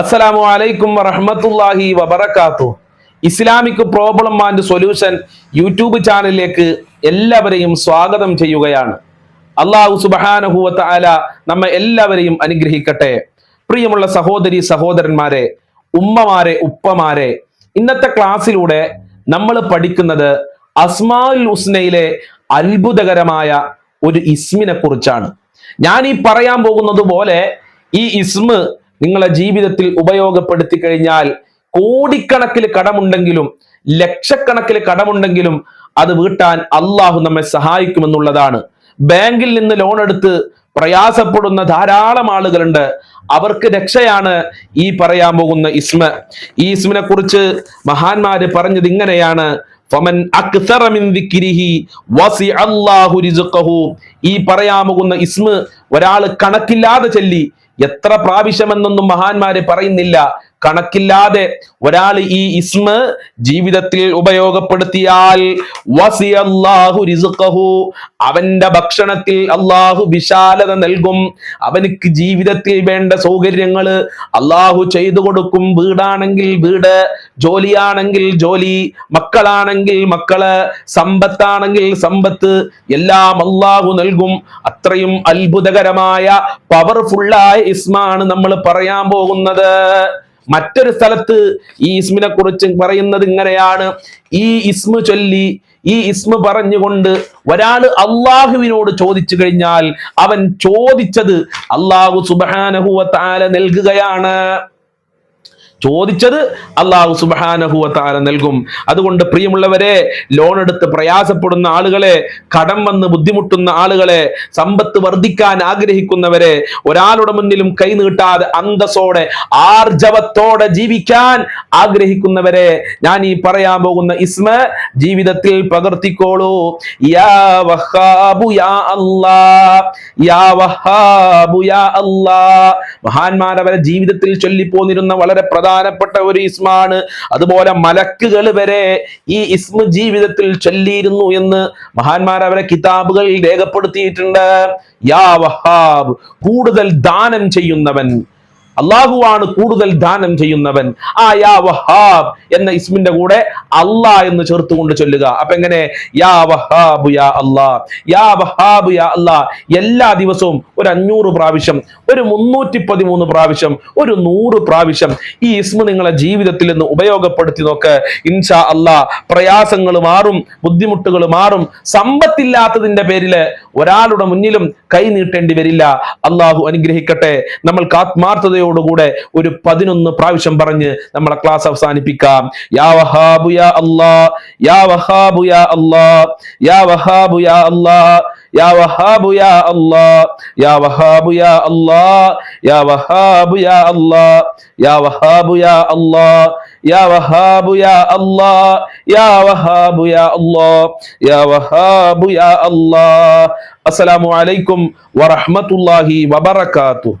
അസ്സലാമു അലൈക്കും വറഹ്മത്തുള്ളാഹി വബറകാത്തു. Islamic problem and solution YouTube ചാനലിലേക്ക് എല്ലാവരെയും സ്വാഗതം ചെയ്യുകയാണ്. അള്ളാഹു സുബഹാനഹുവ ആല നമ്മെ എല്ലാവരെയും അനുഗ്രഹിക്കട്ടെ. പ്രിയമുള്ള സഹോദരി സഹോദരന്മാരെ ഉമ്മമാരെ ഉപ്പമാരെ ഇന്നത്തെ ക്ലാസ്സിലൂടെ നമ്മൾ പഠിക്കുന്നത് അസ്മാൽ ഉസ്നയിലെ അത്ഭുതകരമായ ഒരു ഇസ്മിനെ കുറിച്ചാണ്. ഞാൻ ഈ പറയാൻ പോകുന്നത് പോലെ ഈ ഇസ്മ് നിങ്ങളെ ജീവിതത്തിൽ ഉപയോഗപ്പെടുത്തി കഴിഞ്ഞാൽ കോടിക്കണക്കിന് കടമുണ്ടെങ്കിലും ലക്ഷക്കണക്കിന് കടമുണ്ടെങ്കിലും അത് വീട്ടാൻ അള്ളാഹു നമ്മെ സഹായിക്കുമെന്നുള്ളതാണ്. ബാങ്കിൽ നിന്ന് ലോൺ എടുത്ത് പ്രയാസപ്പെടുന്ന ധാരാളം ആളുകളുണ്ട്. അവർക്ക് രക്ഷയാണ് ഈ പറയാൻ പോകുന്ന ഇസ്മ. ഈ ഇസ്മിനെ കുറിച്ച് മഹാന്മാര് പറഞ്ഞത് ഇങ്ങനെയാണ്. ഫമൻ ഈ പറയാമുകുന്ന ഇസ്മ ഒരാൾ കണക്കില്ലാതെ ചൊല്ലി എത്ര പ്രാവശ്യമെന്നൊന്നും മഹാന്മാര് പറയുന്നില്ല. കണക്കില്ലാതെ ഒരാൾ ഈ ഇസ്മ ജീവിതത്തിൽ ഉപയോഗപ്പെടുത്തിയാൽ അവന്റെ ഭക്ഷണത്തിൽ അള്ളാഹു വിശാലത നൽകും. അവനക്ക് ജീവിതത്തിൽ വേണ്ട സൗകര്യങ്ങൾ അള്ളാഹു ചെയ്തു കൊടുക്കും. വീടാണെങ്കിൽ വീട് ജോലിയാണെങ്കിൽ ജോലി മക്കളാണെങ്കിൽ മക്കൾ സമ്പത്താണെങ്കിൽ സമ്പത്ത് എല്ലാം അള്ളാഹു നൽകും. അത്രയും അത്ഭുതകരമായ പവർഫുള്ളായ ഇസ്മാണ് നമ്മൾ പറയാൻ പോകുന്നത്. മറ്റൊരു സ്ഥലത്ത് ഈ ഇസ്മിനെ കുറിച്ച് പറയുന്നത് ഇങ്ങനെയാണ്. ഈ ഇസ്മു ചൊല്ലി ഈ ഇസ്മ പറഞ്ഞുകൊണ്ട് ഒരാൾ അള്ളാഹുവിനോട് ചോദിച്ചു കഴിഞ്ഞാൽ അവൻ ചോദിച്ചത് അള്ളാഹു സുബാനഹുവ താല നൽകുകയാണ്. ചോദിച്ചത് അള്ളാഹു സുബാനഹുവത്താര നൽകും. അതുകൊണ്ട് പ്രിയമുള്ളവരെ ലോൺ എടുത്ത് പ്രയാസപ്പെടുന്ന ആളുകളെ കടം വന്ന് ബുദ്ധിമുട്ടുന്ന ആളുകളെ സമ്പത്ത് വർദ്ധിക്കാൻ ആഗ്രഹിക്കുന്നവരെ ഒരാളുടെ മുന്നിലും കൈ നീട്ടാതെ അന്തസ്സോടെ ആർജവത്തോടെ ജീവിക്കാൻ ആഗ്രഹിക്കുന്നവരെ ഞാൻ ഈ പറയാൻ പോകുന്ന ഇസ്മ ജീവിതത്തിൽ പകർത്തിക്കോളൂ. യാ യാ യാ യാ ജീവിതത്തിൽ ചൊല്ലിപ്പോന്നിരുന്ന വളരെ പ്രധാനപ്പെട്ട ഒരു ഇസ്മാണ്. അതുപോലെ മലക്കുകൾ വരെ ഈ ഇസ്മ ജീവിതത്തിൽ ചൊല്ലിയിരുന്നു എന്ന് മഹാന്മാർ അവരെ കിതാബുകളിൽ രേഖപ്പെടുത്തിയിട്ടുണ്ട്. യാ വഹാബ് കൂടുതൽ ദാനം ചെയ്യുന്നവൻ. അള്ളാഹുവാണ് കൂടുതൽ ദാനം ചെയ്യുന്നവൻ. ആ യാ വഹാബ് എന്ന ഇസ്മിന്റെ കൂടെ അള്ളാ എന്ന് ചേർത്തുകൊണ്ട് ചൊല്ലുക. അപ്പൊ എങ്ങനെ? യാ യാ അല്ലാ. യാ യാ അല്ലാ. എല്ലാ ദിവസവും ഒരു അഞ്ഞൂറ് പ്രാവശ്യം ഒരു മുന്നൂറ്റി പതിമൂന്ന് പ്രാവശ്യം ഒരു നൂറ് പ്രാവശ്യം ഈ ഇസ്മ നിങ്ങളെ ജീവിതത്തിൽ നിന്ന് ഉപയോഗപ്പെടുത്തി നോക്ക്. ഇൻഷാ അല്ലാ പ്രയാസങ്ങൾ മാറും ബുദ്ധിമുട്ടുകൾ മാറും. സമ്പത്തില്ലാത്തതിന്റെ പേരിൽ ഒരാളുടെ മുന്നിലും കൈ നീട്ടേണ്ടി വരില്ല. അള്ളാഹു അനുഗ്രഹിക്കട്ടെ. നമ്മൾക്ക് ആത്മാർത്ഥതയോടുകൂടെ ഒരു പതിനൊന്ന് പ്രാവശ്യം പറഞ്ഞ് നമ്മളെ ക്ലാസ് അവസാനിപ്പിക്കാം. യാ വഹാബു യാ അല്ലാ യാ വഹാബു യാ അല്ലാ യാ വഹാബു യാ അല്ലാ. يا وهاب يا الله يا وهاب يا الله يا وهاب يا الله يا وهاب يا الله يا وهاب يا الله يا وهاب يا الله يا وهاب يا الله. السلام عليكم ورحمة الله وبركاته.